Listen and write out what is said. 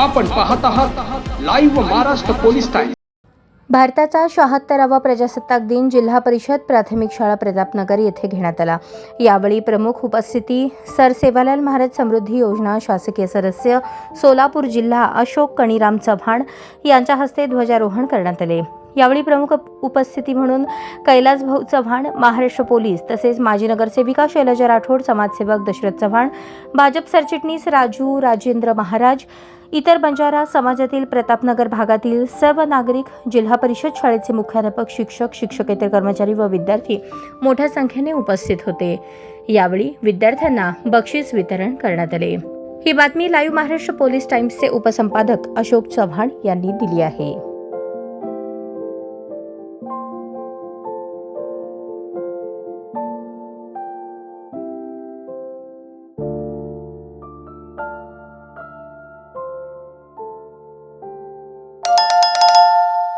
आपण पाहत आहात लाईव्ह महाराष्ट्र पोलीस टाइम्स भारताचा शहात्तरावा प्रजासत्ताक दिन जिल्हा परिषद प्राथमिक शाळा प्रतापनगर येथे घेण्यात आला. यावेळी प्रमुख उपस्थिती सर सेवालाल महाराज समृद्धी योजना शासकीय सदस्य सोलापूर जिल्हा अशोक कणीराम चव्हाण यांच्या हस्ते ध्वजारोहण करण्यात आले. यावेळी प्रमुख उपस्थिती म्हणून कैलास भाऊ चव्हाण महाराष्ट्र पोलीस तसेच माजी नगरसेविका शैलजा राठोड समाजसेवक दशरथ चव्हाण भाजप सरचिटणीस राजू राजेंद्र महाराज इतर बंजारा समाजातील प्रतापनगर भागातील सर्व नागरिक जिल्हा परिषद शाळेचे मुख्याध्यापक शिक्षक शिक्षकेतर कर्मचारी व विद्यार्थी मोठ्या संख्येने उपस्थित होते. यावेळी विद्यार्थ्यांना बक्षीस वितरण करण्यात आले. ही बातमी लाईव्ह महाराष्ट्र पोलीस टाइम्सचे उपसंपादक अशोक चव्हाण यांनी दिली आहे.